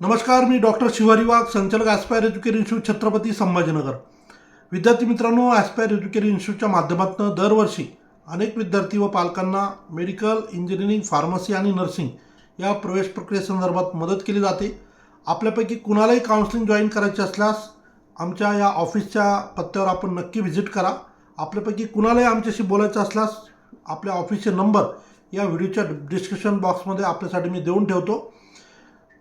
नमस्कार मी डॉक्टर शिवारी वाघ संचालक aspire educare institute Chhatrapati Sambhajinagar. विद्यार्थी मित्रांनो ॲस्पायर एज्युकेर इन्स्टिट्यूटच्या माध्यमातून दरवर्षी अनेक विद्यार्थी व पालकांना मेडिकल इंजिनिअरिंग फार्मसी आणि नर्सिंग या प्रवेश प्रक्रियेसंदर्भात मदत केली जाते. आपल्यापैकी कुणालाही काउन्सिलिंग जॉईन करायचे असल्यास आमच्या या ऑफिसच्या पत्त्यावर आपण नक्की व्हिजिट करा. आपल्यापैकी कुणालाही आमच्याशी बोलायचं असल्यास आपल्या ऑफिसचे नंबर या व्हिडिओच्या डिस्क्रिप्शन बॉक्समध्ये आपल्यासाठी मी देऊन ठेवतो.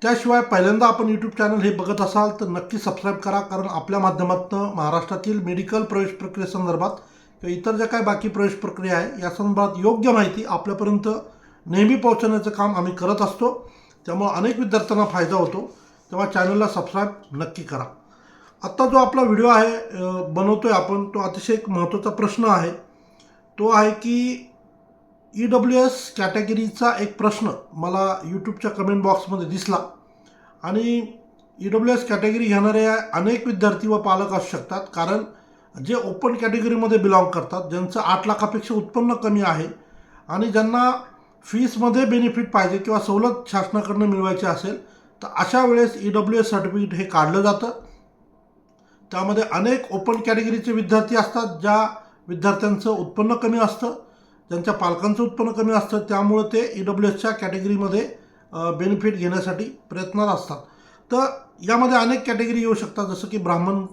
त्याशिवाय पहिल्यांदा आपण यूट्यूब चॅनल हे बघत असाल तर नक्की सबस्क्राईब करा कारण आपल्या माध्यमातून महाराष्ट्रातील मेडिकल प्रवेश प्रक्रियेसंदर्भात किंवा इतर ज्या काय बाकी प्रवेश प्रक्रिया आहे या संदर्भात योग्य माहिती आपल्यापर्यंत नेहमी पोहोचवण्याचं काम आम्ही करत असतो. त्यामुळं अनेक विद्यार्थ्यांना फायदा होतो. तेव्हा चॅनलला सबस्क्राईब नक्की करा. आत्ता जो आपला व्हिडिओ आहे बनवतो आहे आपण तो अतिशय एक महत्त्वाचा प्रश्न आहे. तो आहे की ई डब्ल्यू एस कॅटेगरीचा एक प्रश्न मला यूट्यूबच्या कमेंट बॉक्समध्ये दिसला. आणि ई डब्ल्यू एस कॅटेगरी घेणारे अनेक विद्यार्थी व पालक असू शकतात कारण जे ओपन कॅटेगरीमध्ये बिलॉंग करतात ज्यांचं आठ लाखापेक्षा उत्पन्न कमी आहे आणि ज्यांना फीसमध्ये बेनिफिट पाहिजे किंवा सवलत शासनाकडनं मिळवायची असेल तर अशा वेळेस ई डब्ल्यू एस सर्टिफिकेट हे काढलं जातं. त्यामध्ये अनेक ओपन कॅटेगरीचे विद्यार्थी असतात ज्या विद्यार्थ्यांचं उत्पन्न कमी असतं ज्यांच्या पालकांचं उत्पन्न कमी असतं त्यामुळं ते ई डब्ल्यू एसच्या कॅटेगरीमध्ये बेनिफिट घेण्यासाठी प्रयत्नात असतात. तर यामध्ये अनेक कॅटेगरी येऊ शकतात जसं की ब्राह्मण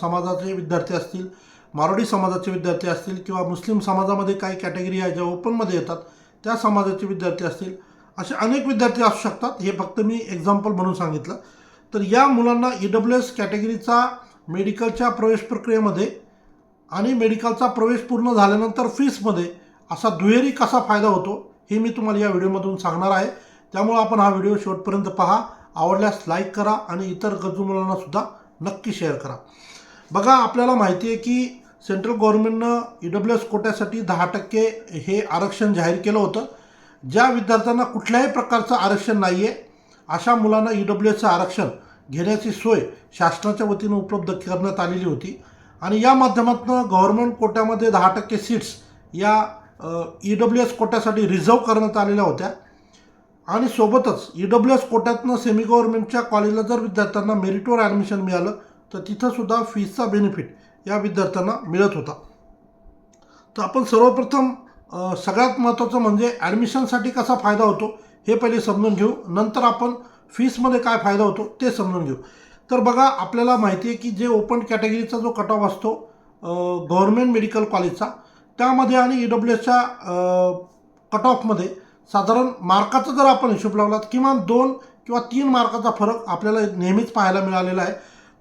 समाजाचे विद्यार्थी असतील मारोडी समाजाचे विद्यार्थी असतील किंवा मुस्लिम समाजामध्ये काही कॅटेगरी आहे ज्या ओपनमध्ये येतात त्या समाजाचे विद्यार्थी असतील. असे अनेक विद्यार्थी असू शकतात. हे फक्त मी एक्झाम्पल म्हणून सांगितलं. तर या मुलांना ई डब्ल्यू एस कॅटेगरीचा मेडिकलच्या प्रवेश प्रक्रियेमध्ये आणि मेडिकलचा प्रवेश पूर्ण झाल्यानंतर फीसमध्ये असा दुहेरी कसा फायदा होतो हे मी तुम्हाला या व्हिडिओमधून सांगणार आहे. त्यामुळं आपण हा व्हिडिओ शेवटपर्यंत पहा. आवडल्यास लाईक करा आणि इतर गरजू मुलांना सुद्धा नक्की शेअर करा. बघा आपल्याला माहिती आहे की सेंट्रल गव्हर्नमेंटनं ई डब्ल्यू एस कोट्यासाठी दहा टक्के हे आरक्षण जाहीर केलं होतं. ज्या विद्यार्थ्यांना कुठल्याही प्रकारचं आरक्षण नाही आहे अशा मुलांना ई डब्ल्यू एसचं आरक्षण घेण्याची सोय शासनाच्या वतीनं उपलब्ध करण्यात आलेली होती. आणि या माध्यमातून गव्हर्नमेंट कोट्यामध्ये दहा टक्के सीट्स या ई डब्ल्यू एस कोट्यासाठी रिझर्व करण्यात आलेल्या होत्या. आणि सोबतच ई डब्ल्यू एस कोट्यातनं सेमी गव्हर्नमेंटच्या कॉलेजला जर विद्यार्थ्यांना मेरिटवर ॲडमिशन मिळालं तर तिथंसुद्धा फीसचा बेनिफिट या विद्यार्थ्यांना मिळत होता. तर आपण सर्वप्रथम सगळ्यात महत्त्वाचं म्हणजे ॲडमिशनसाठी कसा फायदा होतो हे पहिले समजून घेऊ. नंतर आपण फीसमध्ये काय फायदा होतो ते समजून घेऊ. तर बघा आपल्याला माहिती आहे की जे ओपन कॅटेगरीचा जो कट ऑफ असतो गव्हर्मेंट मेडिकल कॉलेजचा त्यामध्ये आणि ई डब्ल्यू एसच्या कट ऑफमध्ये साधारण मार्काचा जर आपण हिशोब लावला किमान दोन किंवा तीन मार्काचा फरक आपल्याला नेहमीच पाहायला मिळालेला आहे.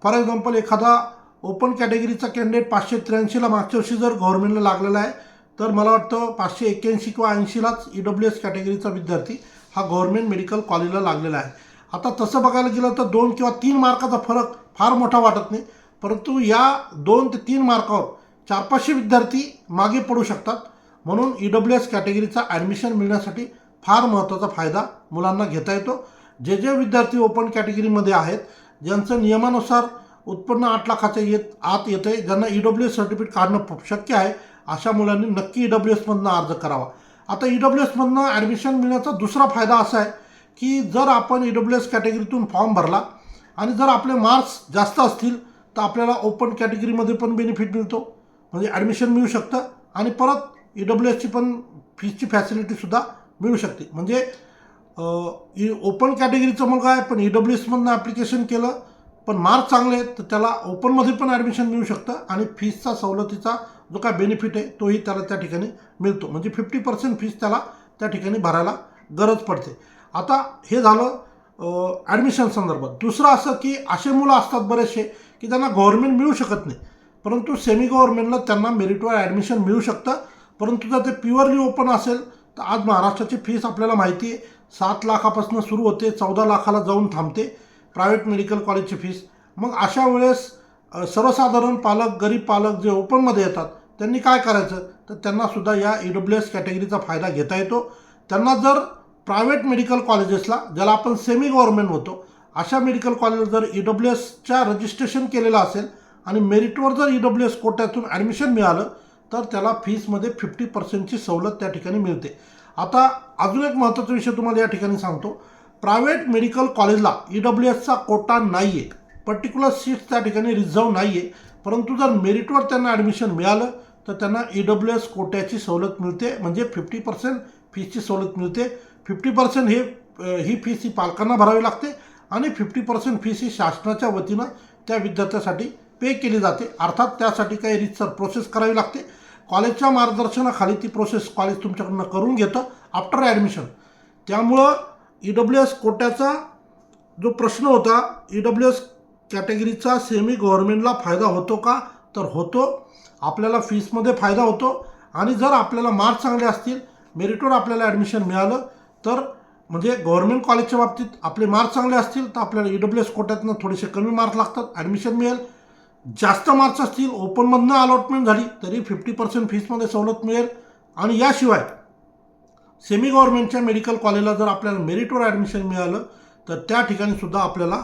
फॉर एक्झाम्पल एखादा ओपन कॅटेगरीचा कॅन्डिडेट पाचशे त्र्याऐंशीला मागच्या वर्षी जर गव्हर्नमेंटला लागलेला आहे तर मला वाटतं पाचशे एक्क्याऐंशी किंवा ऐंशीलाच ई डब्ल्यू एस कॅटेगरीचा विद्यार्थी हा गव्हर्नमेंट मेडिकल कॉलेजला लागलेला आहे. आता तसं बघायला गेलं तर दोन किंवा तीन मार्काचा फरक फार मोठा वाटत नाही परंतु या दोन ते तीन मार्कावर चार पाचशे विद्यार्थी मागे पडू शकतात. म्हणून ई डब्ल्यू एस कॅटेगरीचा ॲडमिशन मिळण्यासाठी फार महत्त्वाचा फायदा मुलांना घेता येतो. जे जे विद्यार्थी ओपन कॅटेगरीमध्ये आहेत ज्यांचं नियमानुसार उत्पन्न आठ लाखाच्या येत आत येतं आहे ज्यांना ई डब्ल्यू एस सर्टिफिकेट काढणं शक्य आहे अशा मुलांनी नक्की ई डब्ल्यू एसमधनं अर्ज करावा. आता ई डब्ल्यू एसमधनं ॲडमिशन मिळण्याचा दुसरा फायदा असा आहे की जर आपण ई डब्ल्यू एस कॅटेगरीतून फॉर्म भरला आणि जर आपले मार्क्स जास्त असतील तर आपल्याला ओपन कॅटेगरीमध्ये पण बेनिफिट मिळतो. म्हणजे ॲडमिशन मिळू शकतं आणि परत ई डब्ल्यू एसची पण फीसची फॅसिलिटीसुद्धा मिळू शकते. म्हणजे ई ओपन कॅटेगरीचा मुलगा आहे पण ई डब्ल्यू एसमधनं ॲप्लिकेशन केलं पण मार्क चांगले आहेत तर त्याला ओपनमध्ये पण ॲडमिशन मिळू शकतं आणि फीसचा सवलतीचा जो काय बेनिफिट आहे तोही त्याला त्या ठिकाणी मिळतो. म्हणजे फिफ्टी पर्सेंट फीस त्याला त्या ठिकाणी भरायला गरज पडते. आता हे झालं ॲडमिशन संदर्भात. दुसरं असं की असे मुलं असतात बरेचसे की त्यांना गव्हर्मेंट मिळू शकत नाही. परंतु सेमी गव्हर्नमेंटला त्यांना मेरिटवर ॲडमिशन मिळू शकतं. परंतु जर ते प्युअरली ओपन असेल तर आज महाराष्ट्राची फीस आपल्याला माहिती आहे. सात लाखापासून सुरू होते चौदा लाखाला जाऊन थांबते प्रायव्हेट मेडिकल कॉलेजची फीस मग अशा वेळेस सर्वसाधारण पालक गरीब पालक जे ओपनमध्ये येतात त्यांनी काय करायचं? तर त्यांनासुद्धा या ई डब्ल्यू एस कॅटेगरीचा फायदा घेता येतो. त्यांना जर प्रायव्हेट मेडिकल कॉलेजेसला ज्याला आपण सेमी गव्हर्नमेंट होतो अशा मेडिकल कॉलेजला जर ई डब्ल्यू एसच्या रजिस्ट्रेशन केलेलं असेल आणि मेरिटवर जर ई डब्ल्यू एस कोट्यातून ॲडमिशन मिळालं तर त्याला फीसमध्ये फिफ्टी पर्सेंटची सवलत त्या ठिकाणी मिळते. आता अजून एक महत्त्वाचा विषय तुम्हाला या ठिकाणी सांगतो. प्रायव्हेट मेडिकल कॉलेजला ई डब्ल्यू एसचा कोटा नाही आहे पर्टिक्युलर सीट्स त्या ठिकाणी रिझर्व नाही आहे परंतु जर मेरिटवर त्यांना ॲडमिशन मिळालं तर त्यांना ई डब्ल्यू एस कोट्याची सवलत मिळते. म्हणजे फिफ्टी पर्सेंट फीसची सवलत मिळते. फिफ्टी पर्सेंट हे ही फीस ही पालकांना भरावी लागते. आणि फिफ्टी पर्सेंट फीस ही शासनाच्या वतीनं त्या विद्यार्थ्यासाठी पे केली जाते. अर्थात त्यासाठी काही रितसर प्रोसेस करावी लागते. कॉलेजच्या मार्गदर्शनाखाली ती प्रोसेस कॉलेज तुमच्याकडनं करून घेतं आफ्टर ॲडमिशन त्यामुळं ई डब्ल्यू एस कोट्याचा जो प्रश्न होता ई डब्ल्यू एस कॅटेगरीचा सेमी गव्हर्नमेंटला फायदा होतो का? तर होतो. आपल्याला फीसमध्ये फायदा होतो. आणि जर आपल्याला मार्क्स चांगले असतील मेरिटवर आपल्याला ॲडमिशन मिळालं तर म्हणजे गव्हर्नमेंट कॉलेजच्या बाबतीत आपले मार्क्स चांगले असतील तर आपल्याला ई डब्ल्यू एस कोट्यातनं थोडेसे कमी मार्क्स लागतात ॲडमिशन मिळेल. जास्त मार्क्स असतील ओपनमधनं अलॉटमेंट झाली तरी फिफ्टी पर्सेंट फीसमध्ये सवलत मिळेल. आणि याशिवाय सेमी गव्हर्नमेंटच्या मेडिकल कॉलेजला जर आपल्याला मेरिटवर ॲडमिशन मिळालं तर त्या ठिकाणी सुद्धा आपल्याला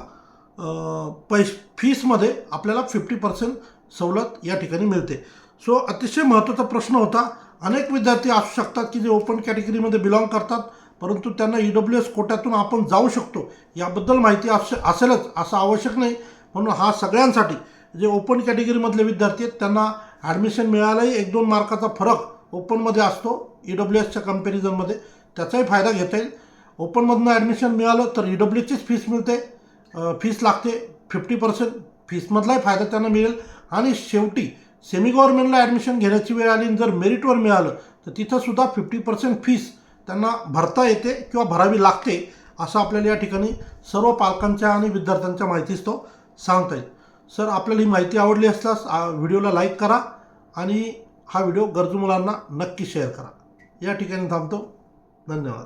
पैस फीसमध्ये आपल्याला फिफ्टी पर्सेंट सवलत या ठिकाणी मिळते. सो अतिशय महत्त्वाचा प्रश्न होता. अनेक विद्यार्थी असू शकतात की जे ओपन कॅटेगरीमध्ये बिलॉंग करतात परंतु त्यांना ई डब्ल्यू एस कोट्यातून आपण जाऊ शकतो. याबद्दल माहिती असे असेलच असं आवश्यक नाही. म्हणून हा सगळ्यांसाठी जे ओपन कॅटेगरीमधले विद्यार्थी आहेत त्यांना ॲडमिशन मिळायलाही एक दोन मार्काचा फरक ओपनमध्ये असतो ई डब्ल्यू एसच्या कम्पॅरिझनमध्ये त्याचाही फायदा घेता येईल. ओपनमधनं ॲडमिशन मिळालं तर ई डब्ल्यूचीच फीस मिळते. फीस लागते. फिफ्टी पर्सेंट फीसमधलाही फायदा त्यांना मिळेल. आणि शेवटी सेमी गव्हर्नमेंटला ॲडमिशन घेण्याची वेळ आली आणि जर मेरिटवर मिळालं तर तिथंसुद्धा फिफ्टी पर्सेंट फीस त्यांना भरता येते किंवा भरावी लागते असं आपल्याला या ठिकाणी सर्व पालकांच्या आणि विद्यार्थ्यांच्या माहितीस तो सांगता येईल. सर आपल्याला ही माहिती आवडली असल्यास व्हिडिओला लाईक करा आणि हा व्हिडिओ गरजू मुलांना नक्की शेअर करा. या ठिकाणी थांबतो. धन्यवाद.